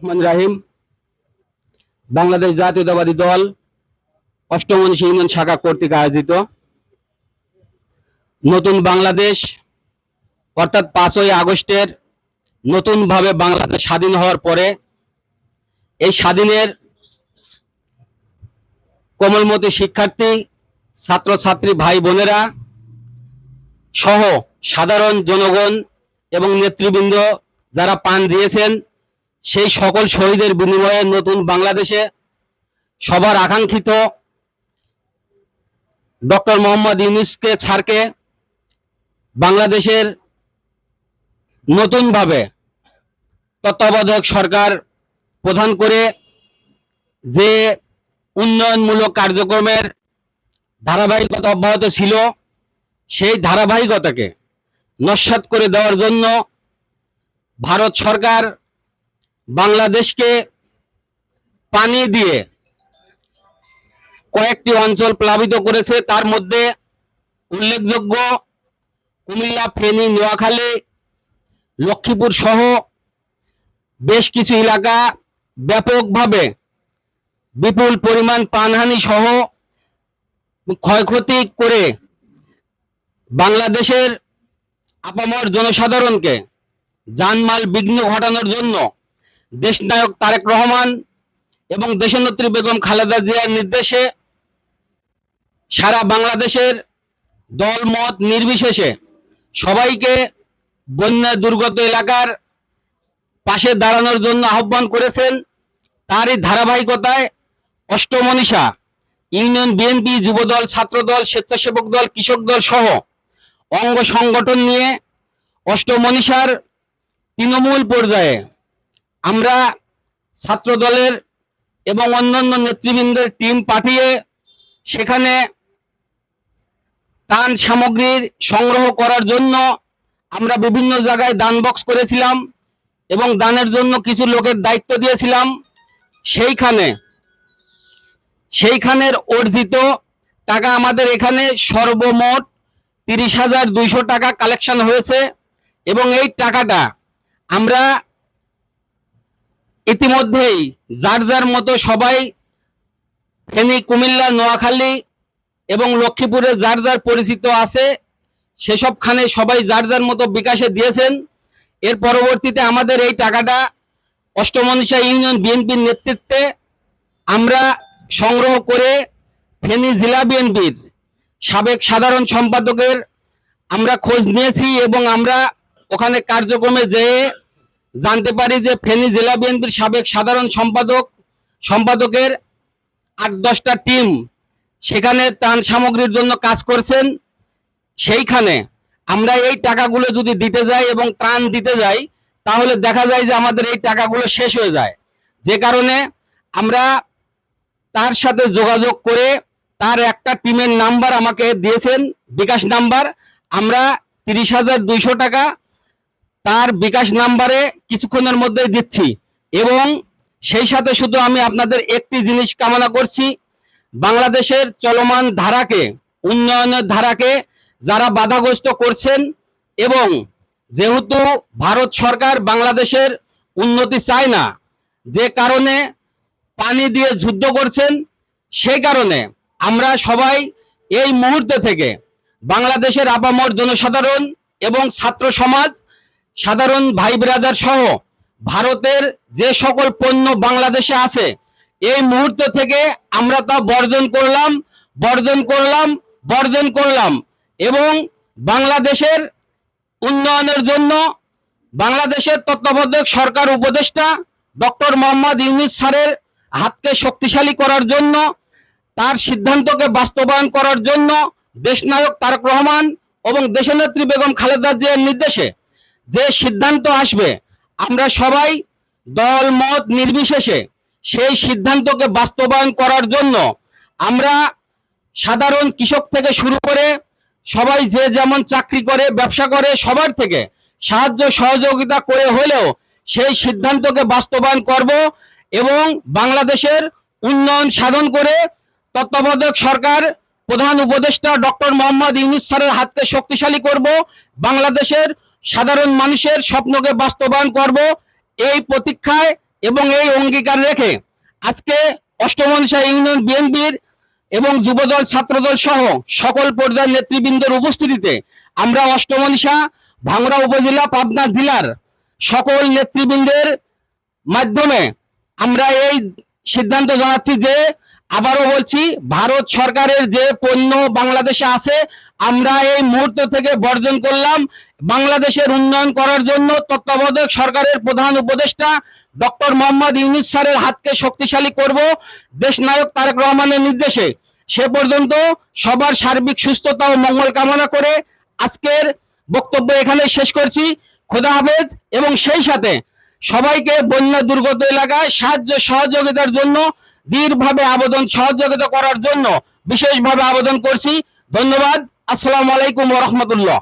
রহমান রাহিম, বাংলাদেশ জাতীয়তাবাদী দল অষ্টমনসী ইউনিয়ন শাখা কর্তৃক আয়োজিত। নতুন বাংলাদেশ, অর্থাৎ পাঁচই আগস্টের নতুনভাবে বাংলাদেশ স্বাধীন হওয়ার পরে এই স্বাধীনের কোমলমতি শিক্ষার্থী, ছাত্রছাত্রী ভাই বোনেরা সহ সাধারণ জনগণ এবং নেতৃবৃন্দ যারা পান দিয়েছেন সেই সকল শহীদের বিনিময়ে নতুন বাংলাদেশে সবার আকাঙ্ক্ষিত ডক্টর মোহাম্মদ ইউনুসকে ছাড়কে বাংলাদেশের নতুনভাবে তত্ত্বাবধায়ক সরকার প্রধান করে যে উন্নয়নমূলক কার্যক্রমের ধারাবাহিকতা অব্যাহত ছিল, সেই ধারাবাহিকতাকে নস্যাৎ করে দেওয়ার জন্য ভারত সরকার বাংলাদেশকে পানি দিয়ে কয়েকটি অঞ্চল প্লাবিত করেছে। তার মধ্যে উল্লেখযোগ্য কুমিল্লা, ফেনী, নোয়াখালী, লক্ষ্মীপুর সহ বেশ কিছু এলাকা ব্যাপকভাবে বিপুল পরিমাণ প্রাণহানি সহ ক্ষয়ক্ষতি করে বাংলাদেশের আপামর জনসাধারণকে জানমাল বিঘ্ন ঘটানোর জন্য দেশনায়ক তারেক রহমান এবং দেশনেত্রী বেগম খালেদা জিয়ার নির্দেশে সারা বাংলাদেশের দল মত নির্বিশেষে সবাইকে বন্যা দুর্গত এলাকার পাশে দাঁড়ানোর জন্য আহ্বান করেছেন তারই ধারাবাহিকতায় অষ্টমনীষা, ইউনিয়ন বিএনপি যুবদল, ছাত্রদল, স্বেচ্ছাসেবক দল, কৃষক দল সহ অঙ্গ সংগঠন নিয়ে অষ্টমনীষার তৃণমূল পর্যায়ে আমরা ছাত্র দলের এবং অন্যান্য নেতৃবৃন্দের টিম পাঠিয়ে সেখানে ত্রাণ সামগ্রীর সংগ্রহ করার জন্য আমরা বিভিন্ন জায়গায় দান বক্স করেছিলাম এবং দানের জন্য কিছু লোকের দায়িত্ব দিয়েছিলাম। সেইখানে, সেইখানের অর্জিত টাকা আমাদের এখানে সর্বমোট তিরিশ হাজার দুইশো টাকা কালেকশন হয়েছে এবং এই টাকাটা আমরা ইতিমধ্যেই যার যার মতো সবাই ফেনী, কুমিল্লা, নোয়াখালী এবং লক্ষ্মীপুরে যার যার পরিচিত আছে সেসবখানে সবাই যার যার মতো বিকাশে দিয়েছেন। এর পরবর্তীতে আমাদের এই টাকাটা অষ্টমনীষা ইউনিয়ন বিএনপির নেতৃত্বে আমরা সংগ্রহ করে ফেনী জেলা বিএনপির সাবেক সাধারণ সম্পাদকের আমরা খোঁজ নিয়েছি এবং আমরা ওখানে কার্যক্রমে যেয়ে জানতে পারি যে ফেনী জেলা বিএনপির সাবেক সাধারণ সম্পাদক, সম্পাদকের আট দশটা টিম সেখানে ত্রাণ সামগ্রীর জন্য কাজ করছেন। সেইখানে আমরা এই টাকাগুলো যদি দিতে যাই এবং ত্রাণ দিতে যাই, তাহলে দেখা যায় যে আমাদের এই টাকাগুলো শেষ হয়ে যায়। যে কারণে আমরা তার সাথে যোগাযোগ করে তার একটা টিমের নাম্বার আমাকে দিয়েছেন, বিকাশ নাম্বার আমরা তিরিশ হাজার দুইশো টাকা তার বিকাশ নাম্বারে কিছুক্ষণের মধ্যে দিচ্ছি। এবং সেই সাথে শুধু আমি আপনাদের একটি জিনিস কামনা করছি, বাংলাদেশের চলমান ধারাকে, উন্নয়নের ধারাকে যারা বাধাগ্রস্ত করছেন এবং যেহেতু ভারত সরকার বাংলাদেশের উন্নতি চায় না, যে কারণে পানি দিয়ে যুদ্ধ করছেন, সেই কারণে আমরা সবাই এই মুহূর্তে থেকে বাংলাদেশের আপামর জনসাধারণ এবং ছাত্র সমাজ সাধারণ ভাই ব্রাদার সহ ভারতের যে সকল পণ্য বাংলাদেশে আছে, এই মুহূর্ত থেকে আমরা তা বর্জন করলাম বর্জন করলাম বর্জন করলাম এবং বাংলাদেশের উন্নয়নের জন্য বাংলাদেশের তত্ত্বাবধায়ক সরকার উপদেষ্টা ডক্টর মোহাম্মদ ইউনুস স্যারের হাতকে শক্তিশালী করার জন্য, তার সিদ্ধান্তকে বাস্তবায়ন করার জন্য দেশনায়ক তারেক রহমান এবং দেশনেত্রী বেগম খালেদা জিয়ার নির্দেশে যে সিদ্ধান্ত আসবে, আমরা সবাই দল, মত নির্বিশেষে সেই সিদ্ধান্তকে বাস্তবায়ন করার জন্য আমরা সাধারণ কৃষক থেকে শুরু করে সবাই যে যেমন চাকরি করে, ব্যবসা করে, সবার থেকে সাহায্য, সহযোগিতা করে হলেও সেই সিদ্ধান্তকে বাস্তবায়ন করব এবং বাংলাদেশের উন্নয়ন সাধন করে তত্ত্বাবধায়ক সরকার, প্রধান উপদেষ্টা ডক্টর মোহাম্মদ ইউনুস স্যারের হাতকে শক্তিশালী করব, বাংলাদেশের সাধারণ মানুষের স্বপ্নকে বাস্তবায়ন করব এই প্রতীক্ষায় এবং এই অঙ্গীকার রেখে আজকে অষ্টমনসা ইউনিয়ন বিএনপির এবং যুবদল, ছাত্রদল সহ সকল পর্যায়ের নেতৃবৃন্দের উপস্থিতিতে আমরা অষ্টমনসা, ভাঙড়া উপজেলা, পাবনা জেলার সকল নেতৃবৃন্দের মাধ্যমে আমরা এই সিদ্ধান্ত জানাচ্ছি যে আবারও বলছি, ভারত সরকারের যে পণ্য বাংলাদেশে আছে, আমরা এই মুহূর্ত থেকে বর্জন করলাম। বাংলাদেশের উন্নয়ন করার জন্য তত্ত্বাবধায়ক সরকারের প্রধান উপদেষ্টা ডক্টর মোহাম্মদ ইউনুস স্যারের হাতকে শক্তিশালী করব। দেশ নায়ক তারেক রহমানের নির্দেশে। সে পর্যন্ত সবার সার্বিক সুস্থতা ও মঙ্গল কামনা করে আজকের বক্তব্য এখানে শেষ করছি। খোদা হাফেজ। এবং সেই সাথে সবাইকে বন্যা দুর্গত এলাকায় সাহায্য সহযোগিতার জন্য দৃঢ়ভাবে আবেদন সহযোগিতা করার জন্য বিশেষভাবে আবেদন করছি। ধন্যবাদ। আসসালামু আলাইকুম রহমতুল্লাহ।